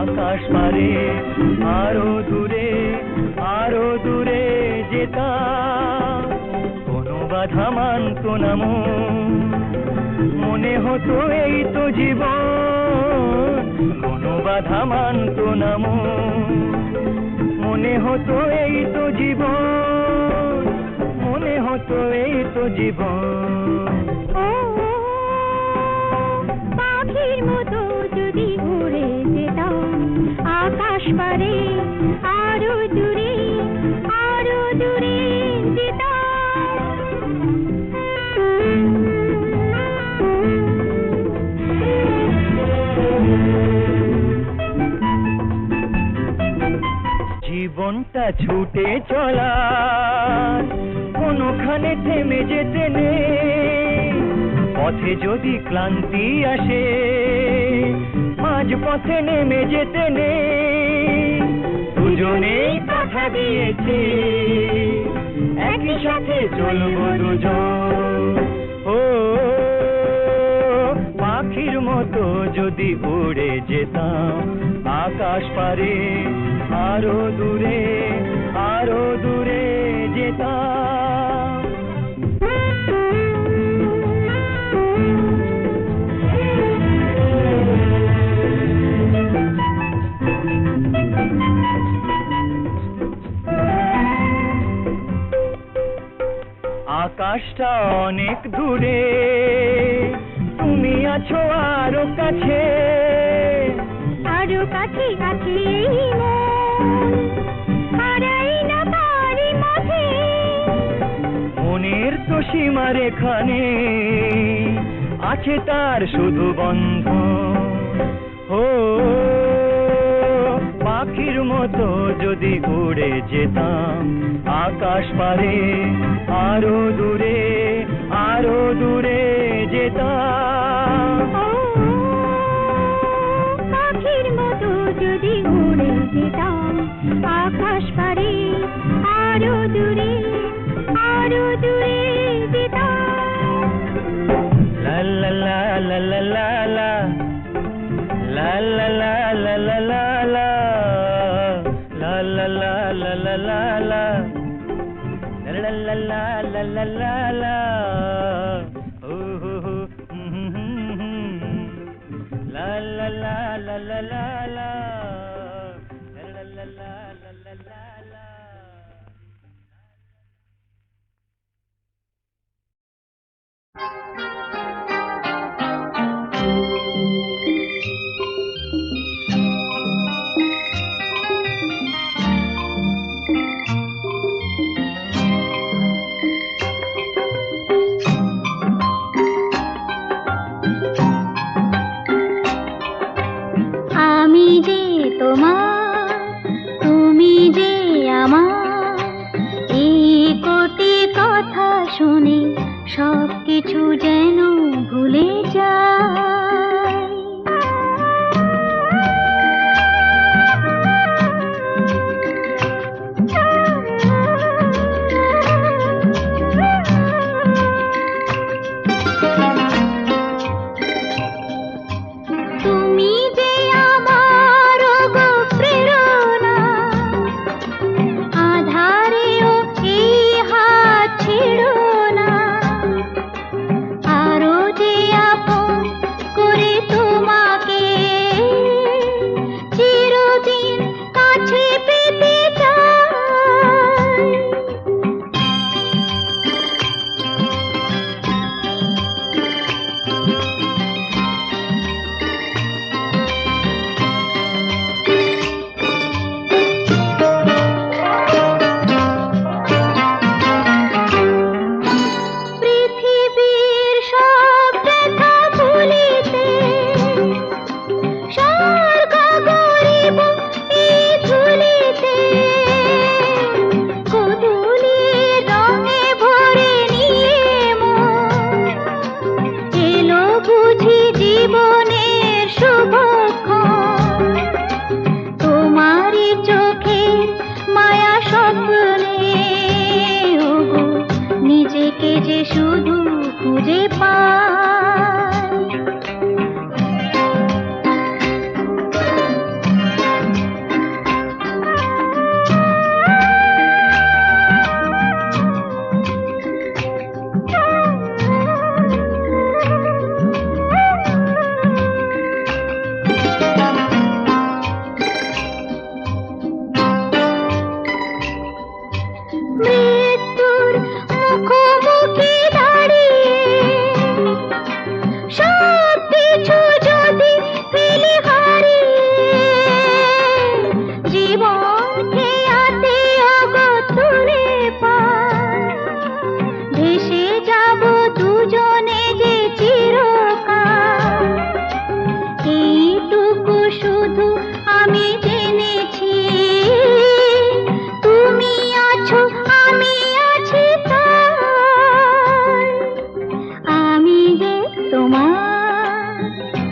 আকাশ পারে, আরও দূরে আরও দূরে যেতাম কোনো বাধা মানত না মনে হতো এই তো জীবন, কোনো বাধা মানত না মনে হতো এই তো জীবন, মনে হতো এই তো জীবন। পাখির মতো উড়ে যেতাম। আকাশ পারে, আরও দূরে আরও দূরে জীবনটা ছুটে চলা, কোনোখানে থেমে যেতে নেই। পথে যদি ক্লান্তি আসে পথে নেমে যেতে নেই। দুজনেই কথা দিয়েছি। একই সাথে চলবো দুজন। ও, পাখির মতো যদি উড়ে যেতাম আকাশ পারে, আরও দূরে আরও দূরে যেতাম। আকাশটা অনেক দূরে। তুমি আছো আরও কাছে। আরও কাছে কাছে মন। মনের তো সীমার এখানে আছে তার শুধু বন্ধ ও পাখির মতো যদি উড়ে যেতাম আকাশ পারে, আরও দূরে আরও দূরে যেতাম। পাখির মতো যদি উড়ে যেতাম, আকাশ পারে, আরও দূরে la la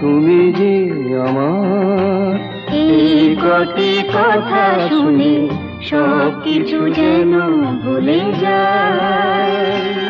তুমি যে আমার এই কটি কথা শুনে সব কিছু যেন ভুলে যায়।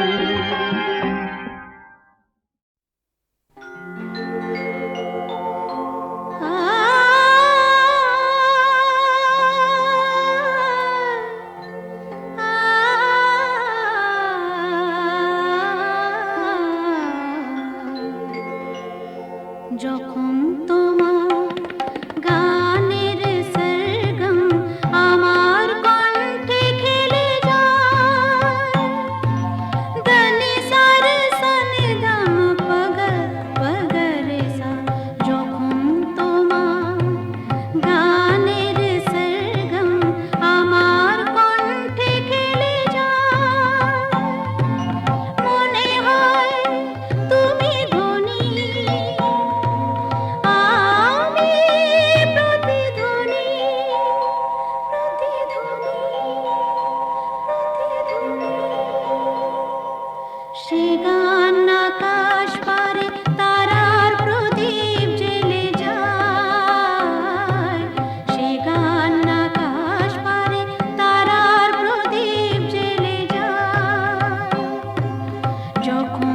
যখন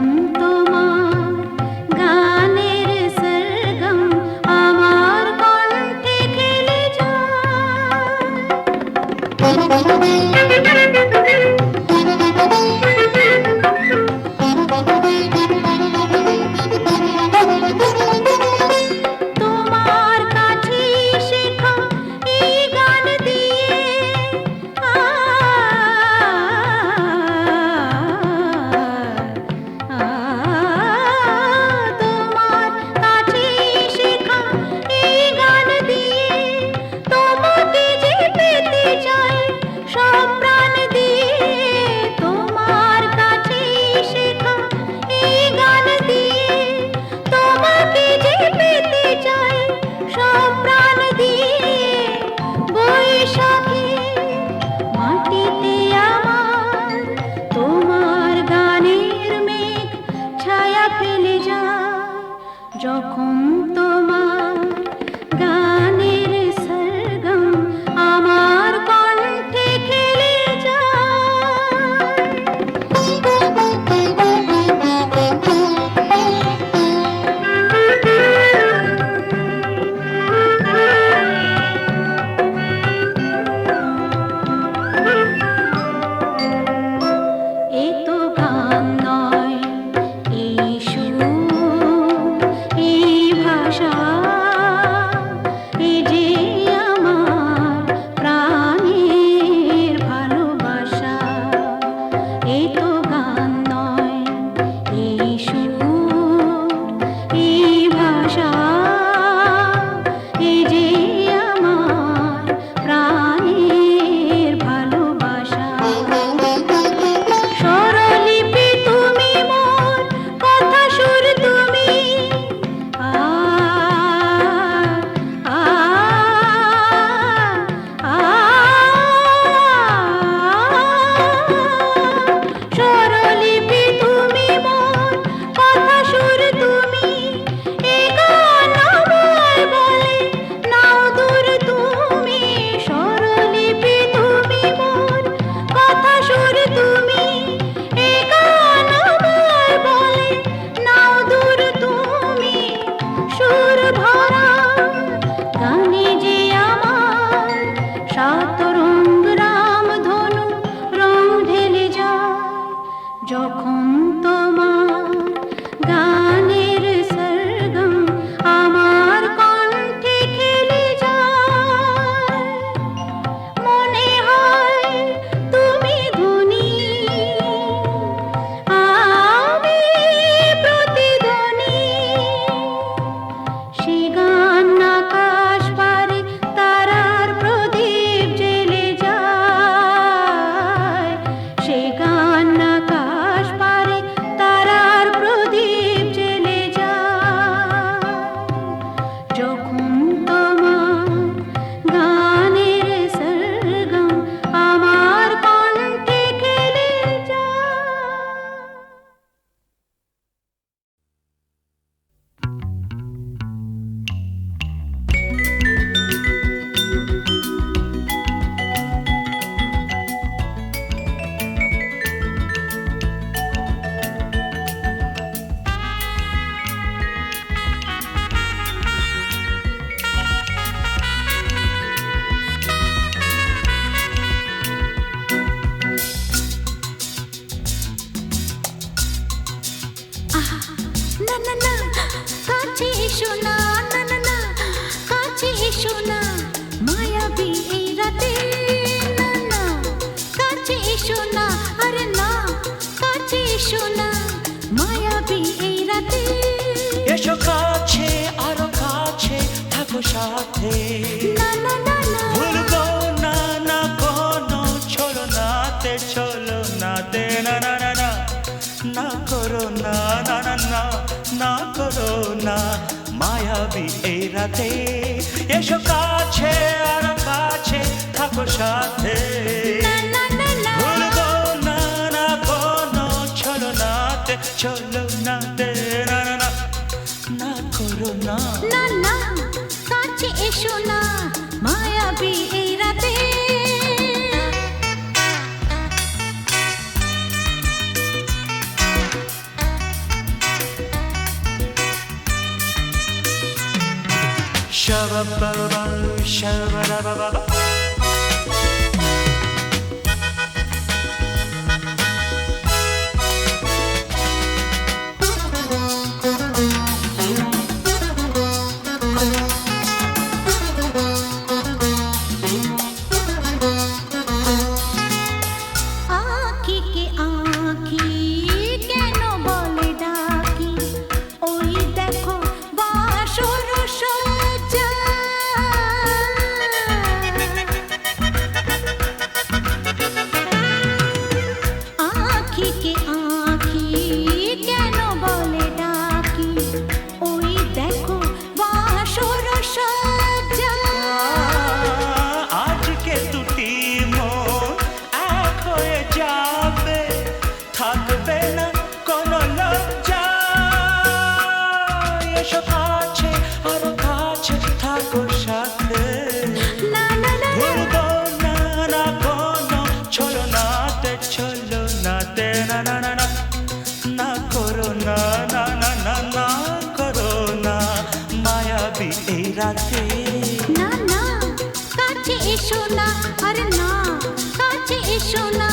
আছো সাথে ভুলবো না না কোনো চলো নাতে চলো নাতে না না না না না করো না না না না না করো না মায়াবী এই রাতে এসো কাছে আর কাছে থাকো সাথে চলো নাতে চলো সোনা মায়াবী এই রাতে Shabba ba ba ba, shabba ba ba ba. ডাকে না না কাছে এসো না আর না কাছে এসো না।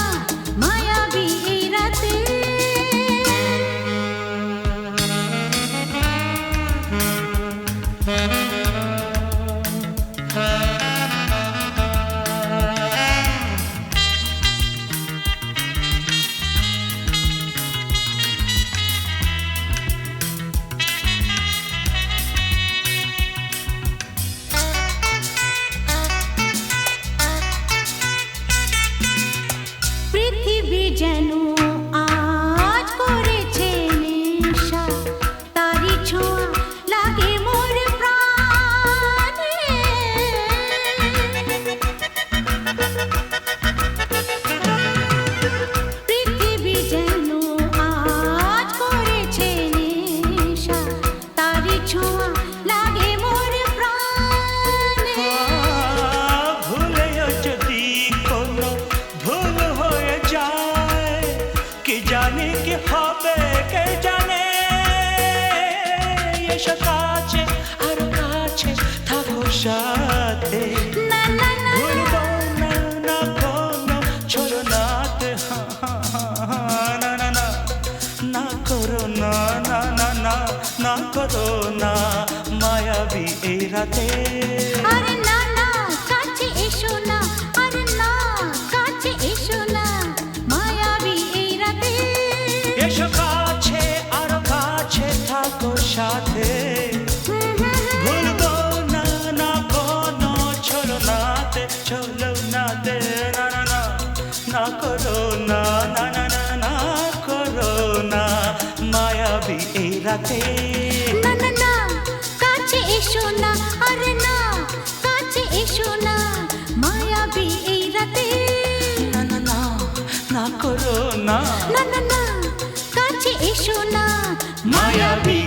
এসো কাছে আরও কাছে থাকো সাথে। না করো না। মায়াবী এই রাতে। রাতে। না না না কাছে এসো না আরে না কাছে এসো না মায়াবী এই রাতে। না না না করো না না না কাছে এসো না মায়াবী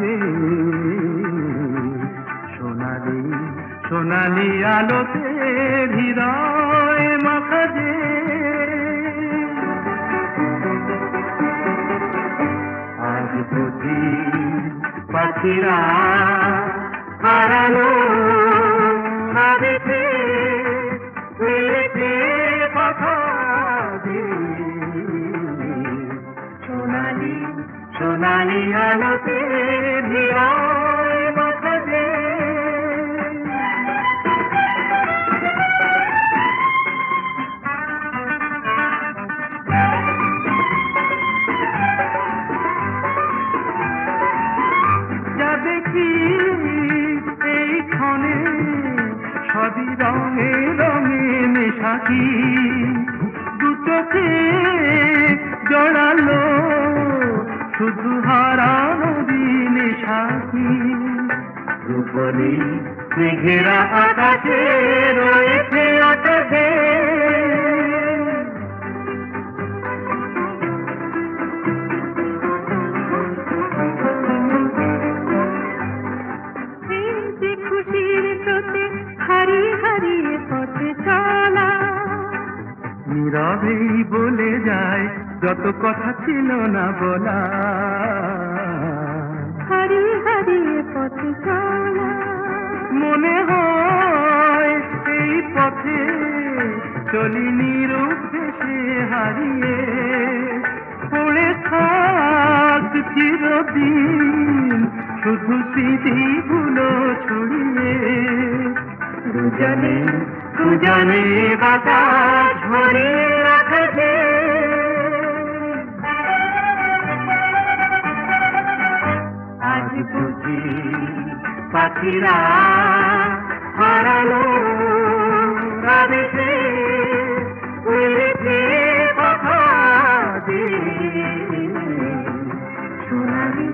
যে সোনালি সোনালি আলোতে হৃদয় মাখা যে আজ বুঝি পাখিরা সোনালি সোনালি আলোতে সবই রঙে রঙে মেশাকি দু চোখে জড়ালো শুধু দিনে সাথী রূপলি মেঘেরা আকাশে রয়েছে আকাশে। খুশির হারিয়ে হারিয়ে পথে চলা। নীরবেই বলে যায় যত কথা ছিল না বলা। হারিয়ে হারিয়ে পথে চলা। মনে হয় এই পথে চলি নিরুদ্দেশে হারিয়ে। পড়ে থাক চিরদিন শুধু ছড়িয়ে। দুজনে দুজনে বাতাস ভরে বুঝি পাখিরা হারালো। আবেশে উড়েছে কথা সোনালি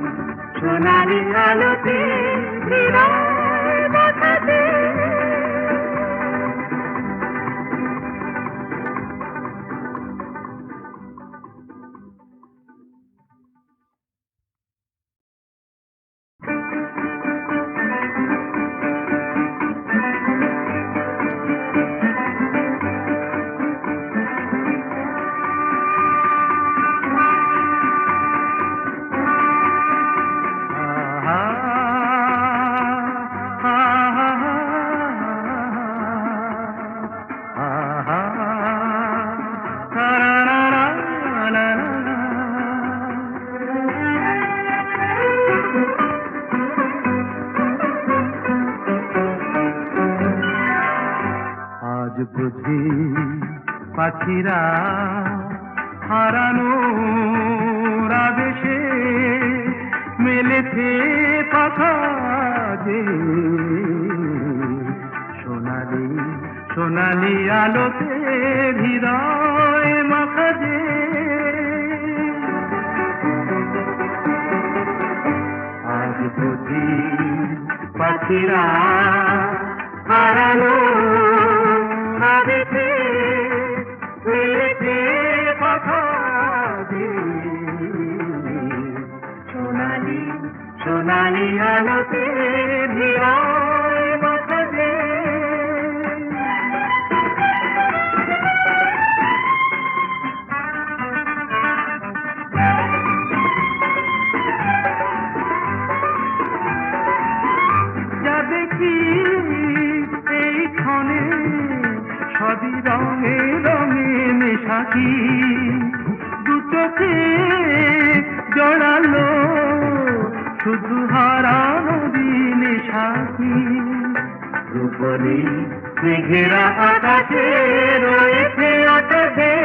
সোনালি আলোতে পাখিরা হারানো আবেশে মেলেছে পাখা যে সোনালি সোনালি আলোতে হৃদয় মাখা যে। আজ বুঝি পাখিরা হারানো আবেশে সোনালি সোনালি আলোতে হৃদয় মেশাকি দু চোখে জড়ালো শুধু হারানো দিনে সাথী। রূপলি মেঘেরা আকাশে রয়েছে আকাশে।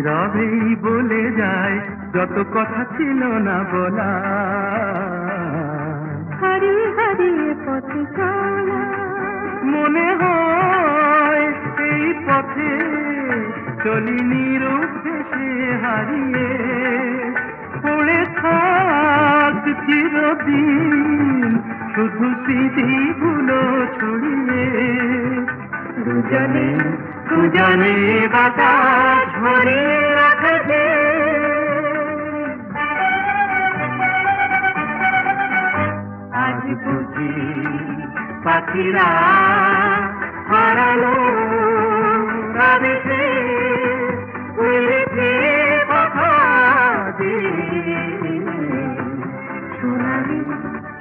নীরবেই বলে যায় যত কথা ছিল না বলা। হারিয়ে হারিয়ে পথে চলা। মনে হয় পথে চলি নিরুদ্দেশে হারিয়ে। পড়ে থাক চিরদিন শুধু স্মৃতিগুলো ছড়িয়ে। দুজনে দুজনে বাতাস ভরে রাখছে। আজ বুঝি পাখিরা হারালো রাবেশে উড়েছে কথা সোনালি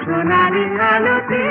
সোনালি আলোতে